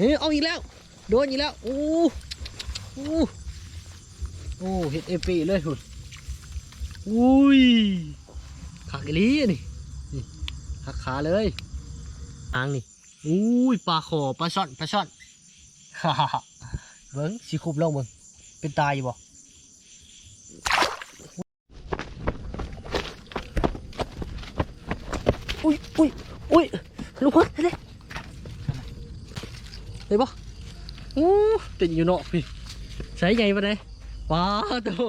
เฮ้ยเอาอีกแล้ว โดนอีกแล้ว โอ้โอ้โอ้เห็ดเอฟปีเลยคุณอุ้ยขากิลีนี่นี่หักขาเลยหางนี่อุ้ยปลาคอปลาช่อนปลาช่อนฮ่าฮ่าฮ่าเบิ้งสีคุบลงเบิ้งเป็นตายอยู่บ่อุ้ยอุ้ยอุ้ยลูกพ่อเฮ้ย เฮ้ยบ่อู้ติดอยู่เนาะพี่ใส่ไงมาได้ปลาตัว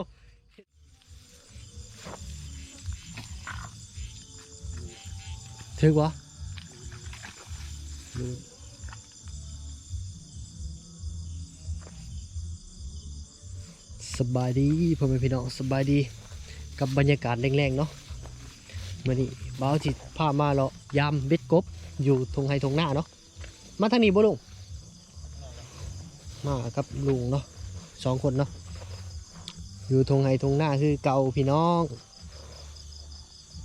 ถึงบ่สบายดีพ่อแม่พี่น้องสบายดีกับบรรยากาศแรงๆเนาะมื่อนี้บ่าวที่พามาเลาะยามเบ็ดกบอยู่ทงไฮทงหน้าเนาะมาทางนี้บ่ลุง มากับลุงเนาะสองคนเนาะอยู่ทงไฮทงหน้าคือเก่าพี่น้อง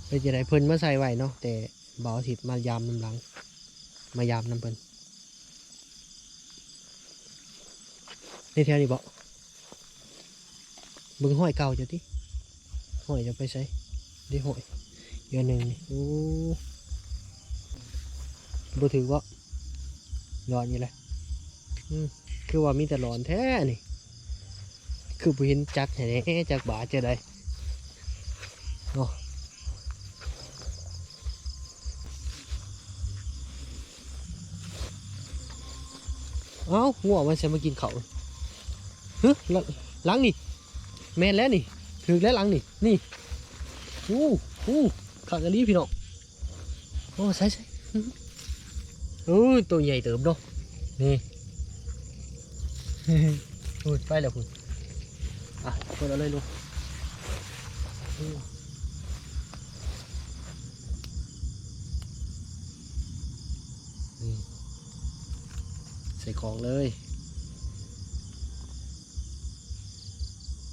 เป็นจะไดเพิ่นมาใส่ไว้เนาะแต่บ่าวทิดมายามน้ำหลัง มายามน้ำเพิ่นในแถวนี้บ่มึงห้อยเก่าจะที่ห้อยจะไปใช้ได้ห้อยเดือนหนึ่งนี่โอ้บ่ถือว่าร้อนอยู่เลยอืม คือว่ามีแต่ร้อนแท้นี่ คือบ่เห็นจักแหน่จักบาจะได้เนาะเอ้างัวมันจะมากินเขาฮึล้างล้างนี่ แมนแล้วนี่ถึงแล้วหลังนี่ นี่อู้อู้ขากระลีพี่น้องโอ้ใช่ใช่โอ้ตัวใหญ่เติมเนาะนี่ โอ้ยไปแล้วคุณอะเปิดเอาเลยลูกใส่ของเลย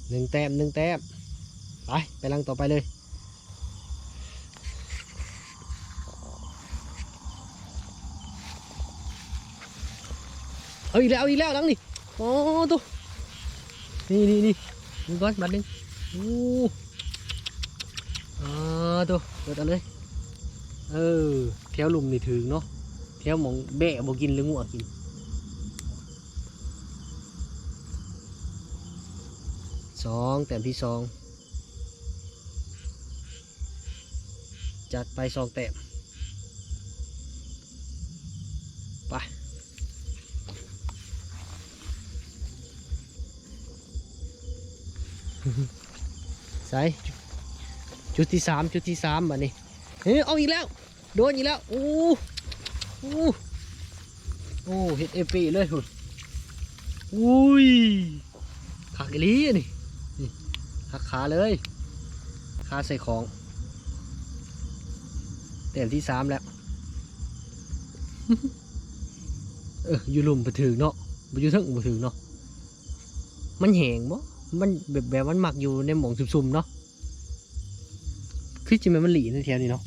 หนึ่งแต้มหนึ่งแต้มไปไปลังต่อไปเลยเอาอีกแล้วเอาอีกแล้วลังนี่ โอ้ตัวนี่นี่นี่มึงก้อนบัดนึงโอ้อ่าตัวเปิดเอาเลยเออแถวหลุมนี่ถึงเนาะแถวหมองแบะบ่กินหรืองัวกินสองแต้มที่สองจัดไปสองแต้มไป ใส่จุดที่สามจุดที่สามบัดนี้เฮ้ยเอาอีกแล้ว โดนอีกแล้วโอ้โอ้โอ้เห็ดเอฟปีเลยคุณอุ้ยขากอีลีอันนี่หักขาเลยขาใส่ของเต็มที่สามแล้วเอออยู่ลุมไปถึงเนาะไปอยู่ทั้งไปถึงเนาะมันแหงบ่ มันแบบแบบมันหมักอยู่ในหมองซุ่มๆเนาะคือจริงๆมันหลีในแถวนี้เนาะ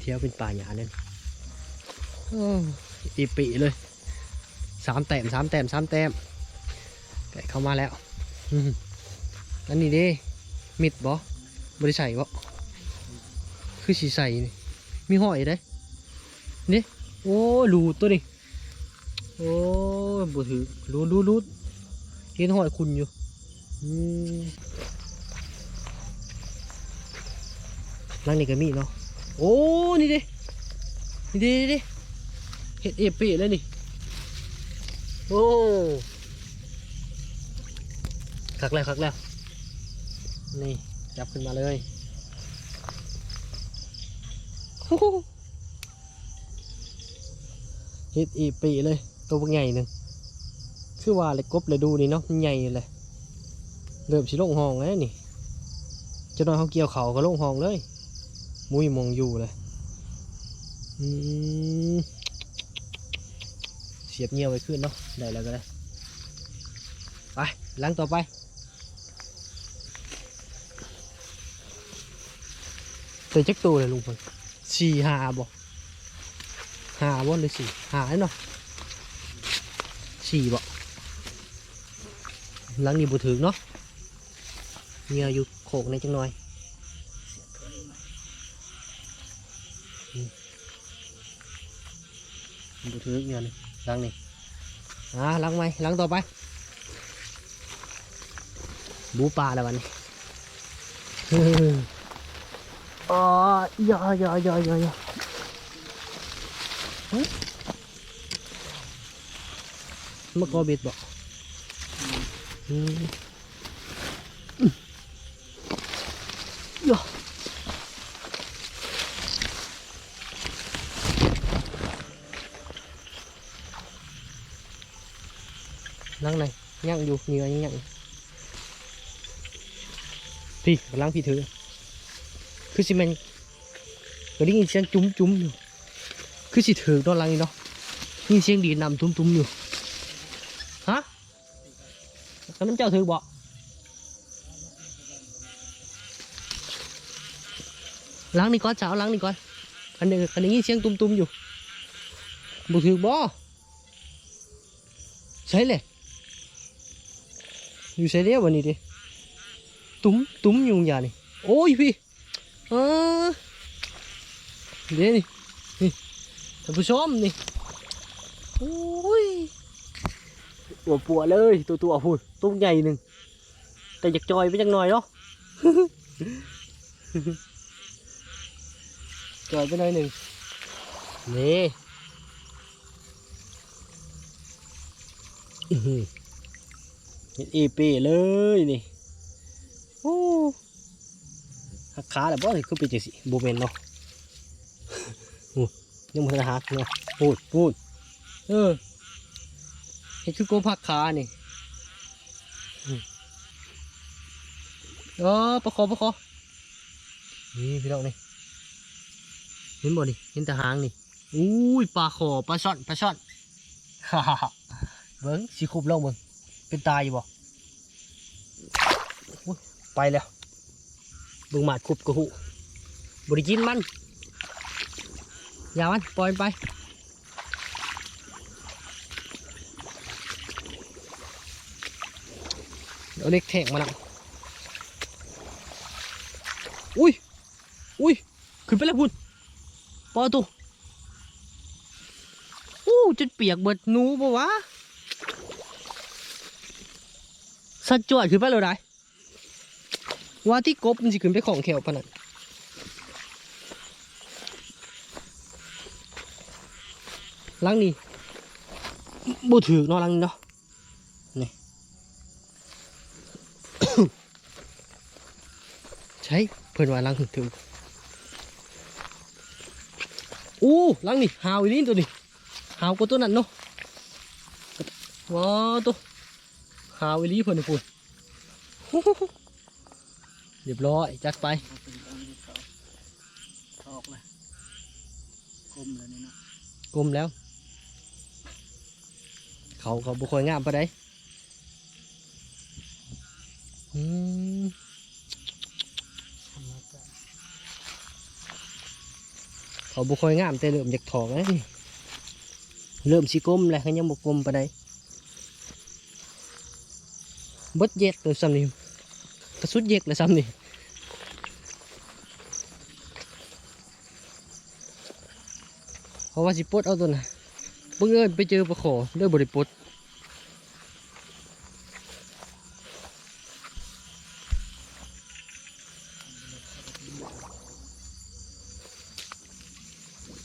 แถวเป็นป่าหญ้าเนี่ยอ้ออีปีเลยสามแต้มสามแต้มสามแต้มไก่เข้ามาแล้วอืมอันนี้เด้มิดบ่บริใส่บ่คือสีใส่นี่มีห้อยได้นี่โอ้รูดตัวนี้โอ้บ่ถือรูดรูดรูดเห็นห้อยคุณอยู่อืมห ลังนี้ก็มีเนาะ โอ้ นี่เด้นี่เด้นี่เด้เห็ดเอฟเปเลยนี่ โอ้คักแล้วคักแล้ว นี่จับขึ้นมาเลยโอ้โหเฮ็ดอีปีเลย ตัวใหญ่หนึ่งคือว่าเลยกบเลยดูนี่เนาะมันใหญ่เลย เริ่มสิลงห้องแล้วนี่เจะนอนเขาเกี่ยวเขาก็ลงห้องเลย มุ้ยมองอยู่เลยอืมเสียบเงียวไว้ขึ้นเนาะได้แล้วก็ได้ไปล้างต่อไปแต่จักตัวเลยลุงพลสี่หาบ่หาบ่หรือสี่หาเนาะสี่บ่หลังนี้บ่ถึงเนาะ เหงื่ออยู่โขกในจังหน่อยอืมบ่ถึงเหงื่อนี่หลังนี่อ่าหลังไหมหลังต่อไป บูปลาแล้ววันนี้อ๋อย่อย่อย่อย่อย่อหึมะกอเบ็ดบอกอืมย่อ นั่งไหนย่างอยู่เหงื่อยังย่างพี่กำลังพี่ถือคือสิแมันก็ได้ยินเสียงจุ้มจุ้มอยู่คือสิถือตอนหลังนี่เนาะยินเสียงดีนำตุ้มตุ้มอยู่ฮะแล้วน้ำเจ้าถือบ่ล้างนี่ก่อนสาล้างนี่ก่อนอันนี้อันนี้ยินเสียงตุ้มตุ้มอยู่บ่ถือบ่ใช่เลย อยู่ใช่เดียววันนี้ดิตุ้มตุ้มอยู่อย่างนี้โอ้ยพี่เออเดี๋ยวนี่นี่ท่านผู้ชมนี่โอ้ยตัวปัวเลยตัวตัวพูดตุ้งใหญ่หนึ่งแต่อยากจอยไปจังหน่อยเนาะจอยไปหน่อยหนึ่งนี่ อื้อหือเห็นอีปีเลยนี่โอ้หักขาแล้วบ่นี่คือเป็นจังซี่บ่แม่นเนาะอู้ยังบ่ทันได้หักเนาะพูดพูดเออเฮ็ดคือโกพักขานี่อืมเออประคอประคอนี่พี่น้องนี่เห็นบ่นี่เห็นต่หางนี่อุ้ยปลาคอปลาช่อนปลาช่อนฮ่าฮ่าฮ่าเบิ่งสิคุบลงเบิ่ง เป็นตายอยู่บ่ไปแล้วบิ่งหมาดคุบกระหูบริกินมัน อย่ามัน ปล่อยไปเดี๋ยวเล็กแทงมันอะอุ้ย อุ้ย ขึ้นไปแล้วพุ่นปอตัวอู้จนเปียกเบิดนูปะวะ สัดจวดขึ้นไปเลยได้ว่าที่กบมันสิขึ้นไปของแขวปะนั่นลังนี้บ่ถือนาะหลังนี้เนาะนี่ใช่เพิ่อนว่าลังถืออู้ลังนี่หาวอีนี่ตัวนี้หาวกว่าตัวนั้นเนาะว้าตัวาวอีนี่เพิ่นพูดเรียบร้อยจัดไปออกเลยกลมเลยนี่นะกลมแล้ว เขาเขาบุคอยงามปะได้อืมเขาบุคอยงามแต่เริ่มจากถอกแล้วนี่เริ่มสิกลมแล้วเขายังบุกลมปะได้ บดเย็ดเลยซ้ำนี่กระสุดเย็ดเลยซ้ำนี่เพราะว่าสิปดเอาตัวน่ะเบิ่งเอิญไปเจอปลาขอด้วยบริปด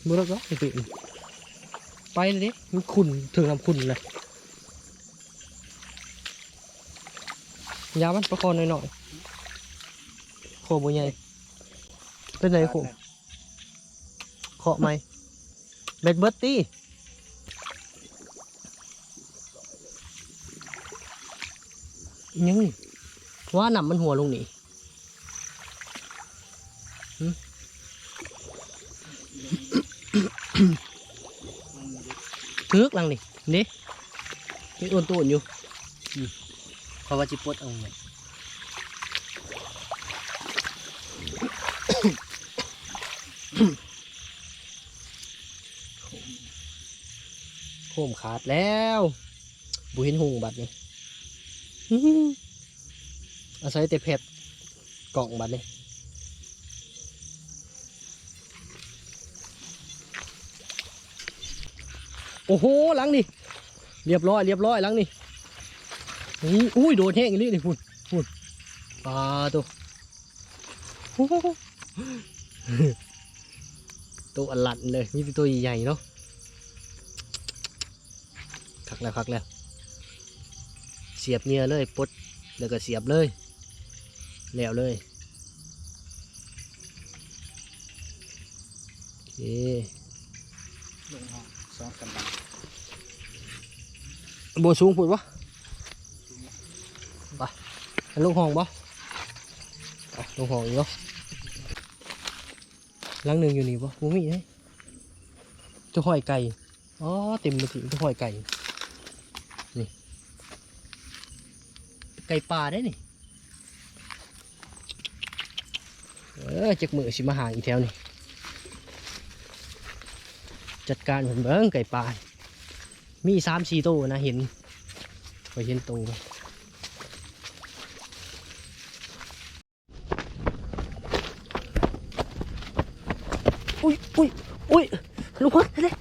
บุรก็ไอ้ตื่นไปเลยดิมันขุนถึงนำขุนเลย ยามันประคอหน่อยๆโคบุใหญ่เป็นไงโคเคาะไหมเบ็ดเบิร์ตตี้ยังนี่ว่าหนำมันหัวลงนี่ทึกลังนี่นี่นี่อ้วนตัวอยู่ เพราะว่าจิปวดเอาไงโคมขาดแล้วบุเห็นหงบัดนี่อื้อาศัยแต่เพชรกล่องบัดนี่โอ้โหหลังนี่เรียบร้อยเรียบร้อยหลังนี่ อุ้ยอุ้ยโดนแห้งอีกนี่พุ่นพุ่นปลาตัวโอ้โหตัวอลันเลยมีแต่ตัวใหญ่ๆเนาะคักแล้วคักแล้ว เสียบเหงื่อเลยปลดแล้วก็เสียบเลยแล้วเลยโอเคลงห้องสองสามบาทบสูงพูดวะไปไป ลงห้องบ่ไปลงห้องอีกเนาะหลังหนึ่งอยู่นี่บ่บ่มีเลยตัวห้อยไก่ อ๋อ เต็มเลยสิตัวห้อยไก่ นี่ ไก่ป่าได้นี่ เออจักมือสิมาหางอีกแถวนี่ จัดการผมเบิ้งไก่ป่า มีสามสี่ตัวนะเห็นไปเห็นตัว อุ้ยอุ้ยอุ้ยลูกคนเด้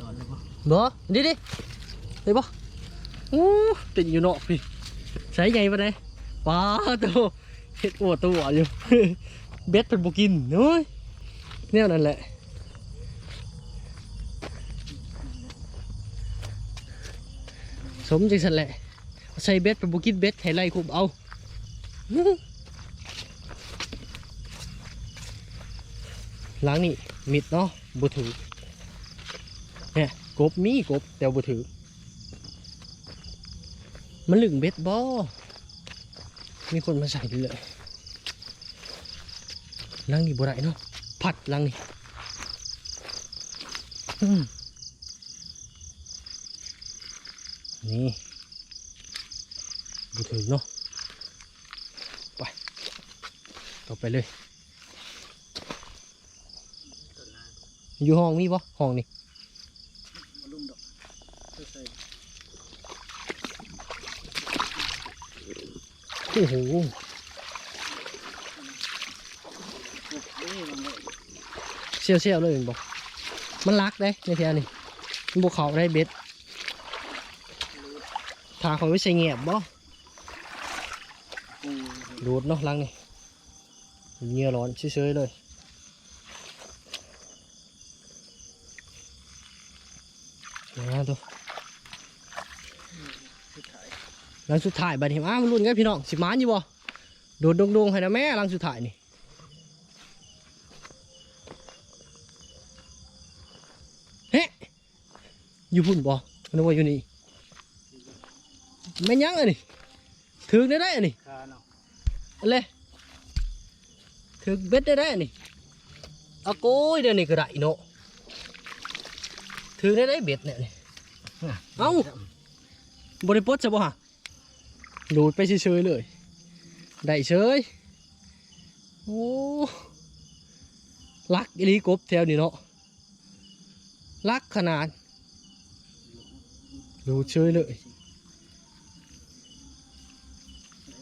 นอนเลยปะบ่ดิดิได้บ่อู้ติดอยู่เนาะพี่ใช้ไงปะเนี่ยป้าตัวเห็ดอวดตัวอยู่เบ็ดเป็นบุกินเน้ยแนวนั่นแหละสมจังสันแหละใส่เบ็ดเป็นบุกินเบ็ดให้ไล่คุบเอา ล้างนี่มิดเนาะบุถือเนี่ยกบมีกบแต่บุถือ มันลึงเบ็ดบ่มีคนมาใส่เลยหล้างนี่บ่ได้เนาะผัดหล้างนี่นี่บุถือเนาะไปต่อไปเลย ต้นน้ อยู่ห้องมีบ่ห้องนี่ำมาลุ่มดอกใส่โอ้โหพวกเอ้ยลงเลยเชี่ยวเชี่ยวๆเลยเห็นบ่มันรักได้ในแถวนี่มันบวเขาได้เบ็ดทางเขาไม่ใช่เงียบบ่ปูดูดเนาะลังนี่เหงื่อร้อนเฉยๆเลย นะตัวสุดท้ายหลังสุดท้ายบัดนี้มามาลุ้นกันพี่น้องสิมานอยู่บ่โดดดงๆให้นะแม่หลังสุดท้ายนี่เฮ้อยู่พุ่นบ่นึกว่าอยู่นี่แม่นยังอันนี้ถึงได้ได้อันนี้คาเนาะเอาเลยถึงเบ็ดได้ได้อันนี้เอาโก้ยเดี๋ยวนี้ก็ได้เนาะ ถึงได้ได้เบ็ดเนี่ยนี่เอ้าบริปลดจะบ่ฮะดูดไปเฉยๆเลย ได้เฉย โอ้ลักอีหลีกบแถวนี้เนาะลักขนาดดูดเฉยเลย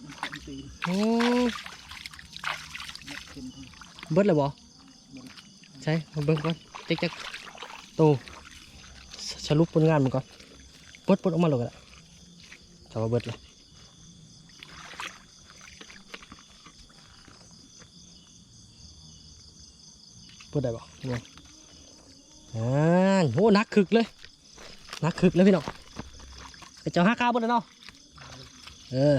มันคมตีนโอ้มันเค็มทั้งเบิดเลยบ่ใช่มาเบิ่งก่อนเจ๊กจักโตสส รุปผลงานมันก่อนปดปดออกมาเลยก็ได้ถ้าว่าเบิดเลยปดได้บ่เนี่ยอ่าโหนักคึกเลยนักคึกเลยพี่น้องไปเจ้าห้าข้าวบนแล้วเนาะเออ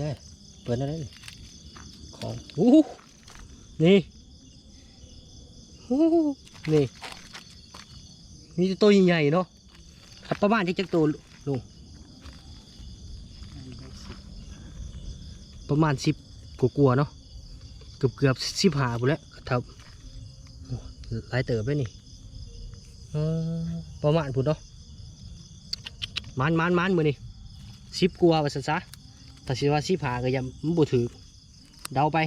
นี่ยเปิดได้เลยของอู้นี่อู้หู นี่มีแต่ตัวใหญ่ๆเนาะครับประมาณจักจักตัวลุงประมาณสิบกลัวๆเนาะเกือบเกือบสิบหาบุแล้วครับหลายเติบเลยนี่ประมาณพุ่นเนาะมันมันมันมือนี่สิบกลัวาว่าซะซะถ้าสิว่าสิบหาก็ยังมันบ่ถือเดาไป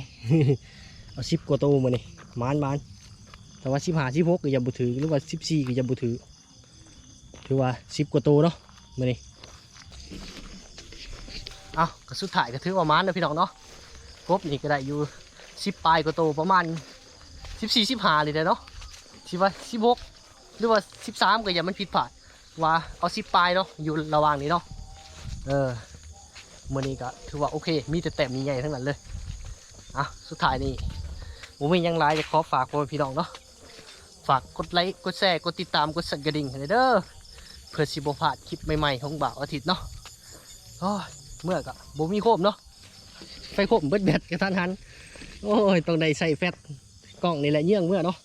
เอาสิบกว่าตัวมือนี่มันมัน แต่ว่าสิบห้าสิบหกก็ยังบ่ถือหรือว่าสิบสี่ก็ยังบ่ถือถือว่าสิบกว่าตัวเนาะมื้อนี้เอาก็สุดท้ายก็ถือว่ามันนะพี่น้องเนาะกบนี่ก็ได้อยู่สิบปลายกว่าตัวประมาณสิบสี่สิบห้าเลยเนาะที่ว่าสิบหกหรือว่าสิบสามก็ยังมันผิดพลาดว่าเอาสิบปลายเนาะอยู่ระหว่างนี้เนาะเออมื้อนี้ก็ถือว่าโอเค มีแต่แต้มใหญ่ทั้งนั้นเลยอะสุดท้ายนี่ผมมียังไลายจะขอฝากพ่อแม่พี่น้องเนาะ ฝากกดไลค์กดแชร์กดติดตามกดสั่นกระดิ่งเลยเด้อเพื่อสิบพลาดคลิปใหม่ๆของบ่าวอาทิตย์เนาะโอ้ยเมื่อกะบ่มีโคมเนาะไฟโคมเบิดแบตกระทันหันโอ้ยต้องได้ใส่แฟตกล้องนี่แหละเยื่องเมื่อเนาะ